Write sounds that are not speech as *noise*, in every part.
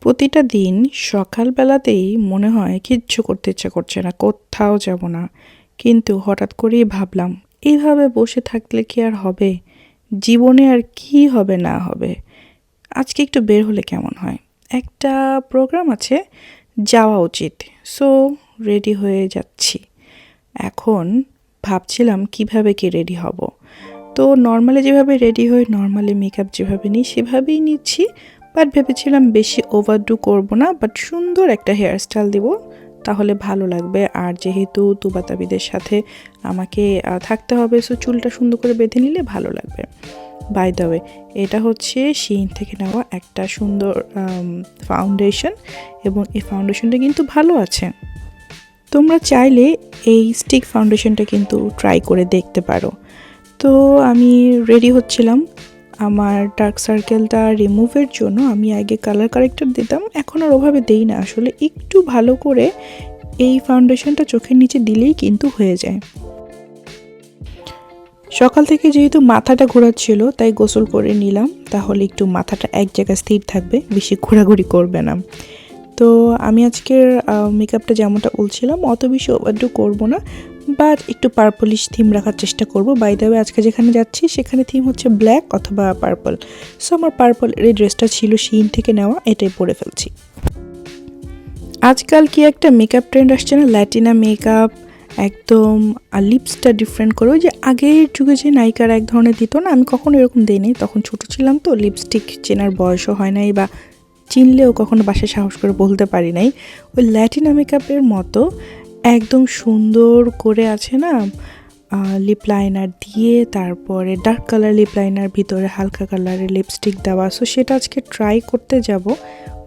প্রতিটা দিন সকালবেলাতেই মনে হয় কিচ্ছু করতে ইচ্ছা করছে না, কোথাও যাব না। কিন্তু হঠাৎ করেই ভাবলাম এইভাবে বসে থাকলে কি আর হবে? জীবনে আর কি হবে না হবে? আজকে একটু বের হলে কেমন হয়? একটা প্রোগ্রাম আছে, যাওয়া উচিত। সো, রেডি হয়ে যাচ্ছি। এখন ভাবছিলাম কীভাবে কি রেডি হব। তো নর্মালি যেভাবে রেডি হই, নর্মালি মেকআপ যেভাবে নিই, সেভাবেই নিচ্ছি। বাট ভেবেছিলাম বেশি ওভারডু করব না বাট সুন্দর একটা হেয়ার স্টাইল দিব, তাহলে ভালো লাগবে। আর যেহেতু তুবাতাবিদের সাথে আমাকে থাকতে হবে সো চুলটা সুন্দর করে বেঁধে নিলে ভালো লাগবে। বাই দ্য ওয়ে এটা হচ্ছে শিন থেকে নেওয়া একটা সুন্দর ফাউন্ডেশন এবং এই ফাউন্ডেশনটা কিন্তু ভালো আছে। তোমরা চাইলে এই স্টিক ফাউন্ডেশনটা কিন্তু ট্রাই করে দেখতে পারো। তো আমি রেডি হচ্ছিলাম। আমার ডার্ক সার্কেলটা রিমুভের জন্য আমি আগে কালার কারেক্টর দিতাম। এখন আর ওভাবে দেই না। আসলে একটু ভালো করে এই ফাউন্ডেশনটা চোখের নিচে দিলেই কিন্তু হয়ে যায়। সকাল থেকে যেহেতু মাথাটা ঘোরাচ্ছিল, তাই গোসল করে নিলাম। তাহলে একটু মাথাটা এক জায়গায় স্থির থাকবে, বেশি ঘোরাঘুরি করবে না। তো আমি আজকের মেকআপটা যেমনটা বলছিলাম, অত বেশি ওভারডু করব না। বাট একটু পার্পলিশ থিম রাখার চেষ্টা করব। বাই দ্য আজকে যেখানে যাচ্ছি, সেখানে থিম হচ্ছে ব্ল্যাক অথবা পার্পল সো আমার পার্পল এই ড্রেসটা ছিল শিন থেকে নেওয়া, এটাই পরে ফেলছি। আজকাল কি একটা মেকআপ ট্রেন্ড আসছে না? ল্যাটিনা মেকআপ একদম, আর লিপসটা ডিফারেন্ট করে। যে আগের যুগে যে নায়িকারা এক ধরনের দিত না, আমি কখনো এরকম দিইনি। তখন ছোট ছিলাম তো লিপস্টিক চেনার বয়সও হয় নাই বা চিনলেও কখনো বাসায় সাহস করে বলতে পারি নাই। ওই ল্যাটিনা মেকআপের মতো একদম সুন্দর করে আছে না লিপ লাইনার দিয়ে তারপরে ডার্ক কালার লিপ লাইনার ভিতরে হালকা কালারের লিপস্টিক দেওয়া সো সেটা আজকে ট্রাই করতে যাব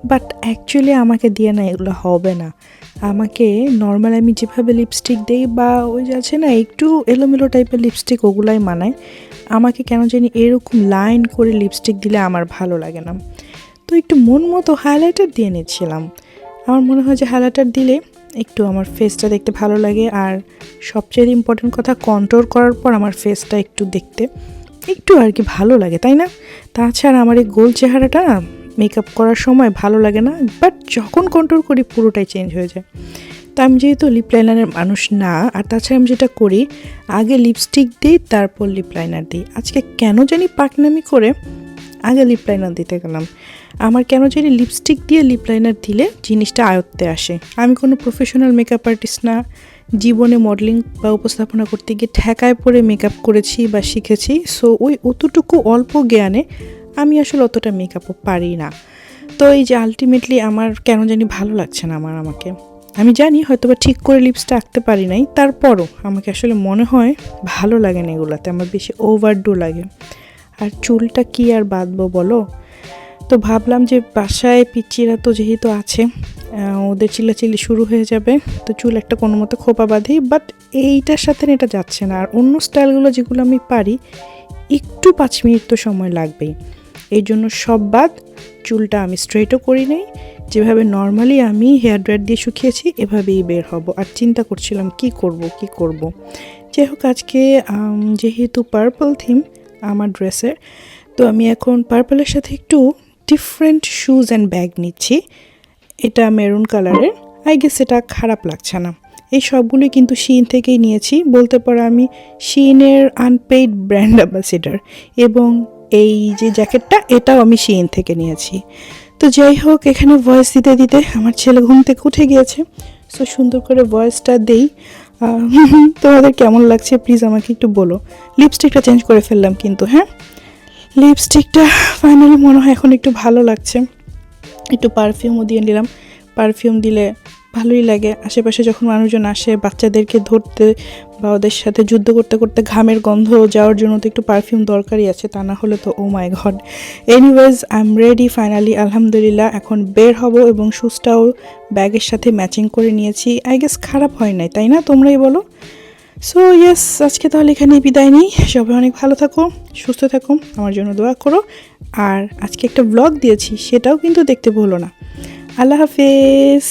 বাট অ্যাকচুয়ালি আমাকে দিয়ে না এগুলো হবে না। আমাকে নর্মাল আমি যেভাবে লিপস্টিক দিই বা ওই যে আছে না, একটু এলোমেলো টাইপের লিপস্টিক ওগুলাই মানায়, আমাকে কেন জানি এরকম লাইন করে লিপস্টিক দিলে আমার ভালো লাগে না। তো একটু মন মতো হাইলাইটার দিয়ে নিচ্ছিলাম। আমার মনে হয় যে হাইলাইটার দিলে একটু আমার ফেসটা দেখতে ভালো লাগে আর সবচেয়ে ইম্পর্টেন্ট কথা কন্ট্রোল করার পর আমার ফেসটা একটু দেখতে একটু আর কি ভালো লাগে, তাই না? তাছাড়া আমার এই গোল চেহারাটা মেকআপ করার সময় ভালো লাগে না বাট যখন কন্ট্রোল করি পুরোটাই চেঞ্জ হয়ে যায়। তা আমি যেহেতু লিপ লাইনারের মানুষ না, আর তাছাড়া আমি যেটা করি, আগে লিপস্টিক দিই, তারপর লিপ লাইনার দিই। আজকে কেন জানি পাকনামি করে আগে লিপ লাইনার দিতে গেলাম। আমার কেন জানি লিপস্টিক দিয়ে লিপ লাইনার দিলে জিনিসটা আয়ত্তে আসে। আমি কোনো প্রফেশনাল মেকআপ আর্টিস্ট না, জীবনে মডেলিং বা উপস্থাপনা করতে গিয়ে ঠেকায় পরে মেকআপ করেছি বা শিখেছি সো ওই অতটুকু অল্প জ্ঞানে আমি আসলে অতটা মেকআপও পারি না। তো এই যে আলটিমেটলি আমার কেন জানি ভালো লাগছে না আমার আমাকে। আমি জানি হয়তো বা ঠিক করে লিপসটা আঁকতে পারি নাই, তারপরও আমাকে আসলে মনে হয় ভালো লাগে না এগুলাতে, আমার বেশি ওভারডু লাগে। আর চুলটা কি আর বাঁধবো বলো? তো ভাবলাম যে বাসায় পিচ্চিরা তো যেহেতু আছে ওদের চিল্লাচিল্লি শুরু হয়ে যাবে, তো চুল একটা কোনো মতো খোপা বাঁধি বাট এইটার সাথে এটা যাচ্ছে না। আর অন্য স্টাইলগুলো যেগুলো আমি পারি, একটু পাঁচ মিনিট তো সময় লাগবেই। এই জন্য সব বাদ, চুলটা আমি স্ট্রেটও করি নাই, যেভাবে নর্মালি আমি হেয়ার ড্রায়ার দিয়ে শুকিয়েছি, এভাবেই বের হব। আর চিন্তা করছিলাম কি করব কি করব। যাই হোক, আজকে যেহেতু পার্পল থিম আমার ড্রেসের তো আমি এখন পার্পলের সাথে একটু ডিফারেন্ট শুজ অ্যান্ড ব্যাগ নিচ্ছি। এটা মেরুন কালারের আই গেস এটা খারাপ লাগছে না। এই সবগুলোই কিন্তু শিন থেকেই নিয়েছি। বলতে পারো আমি শিনের আনপেইড ব্র্যান্ড অ্যাম্বাসিডার এবং এই যে জ্যাকেটটা এটাও আমি শিন থেকে নিয়েছি। তো যাই হোক, এখানে ভয়েস দিতে দিতে আমার ছেলে ঘুম থেকে উঠে গিয়েছে। সো সুন্দর করে ভয়েসটা দেই। *laughs* তোমাদের কেমন লাগছে? প্লিজ আমাকে একটু বলো। লিপস্টিকটা চেঞ্জ করে ফেললাম কিন্তু হ্যাঁ? লিপস্টিকটা ফাইনালি মনে হয় এখন একটু ভালো লাগছে। একটু পারফিউমও দিয়ে নিলাম। পারফিউম দিলে ভালোই লাগে। আশেপাশে যখন মানুষজন আসে, বাচ্চাদেরকে ধরতে বা ওদের সাথে যুদ্ধ করতে করতে ঘামের গন্ধ যাওয়ার জন্য তো একটু পারফিউম দরকারই আছে, তা না হলে তো ও my God anyways I am ready finally আলহামদুলিল্লাহ। এখন বের হব এবং শুজটাও ব্যাগের সাথে ম্যাচিং করে নিয়েছি। আই গেস খারাপ হয় নাই, তাই না তোমরাই বলো? সো ইয়েস আজকে তাহলে এখানে বিদায় নিই। সবাই অনেক ভালো থাকো, সুস্থ থাকো, আমার জন্য দোয়া করো। আর আজকে একটা ব্লগ দিয়েছি, সেটাও কিন্তু দেখতে ভুলো না। আল্লাহ হাফেজ।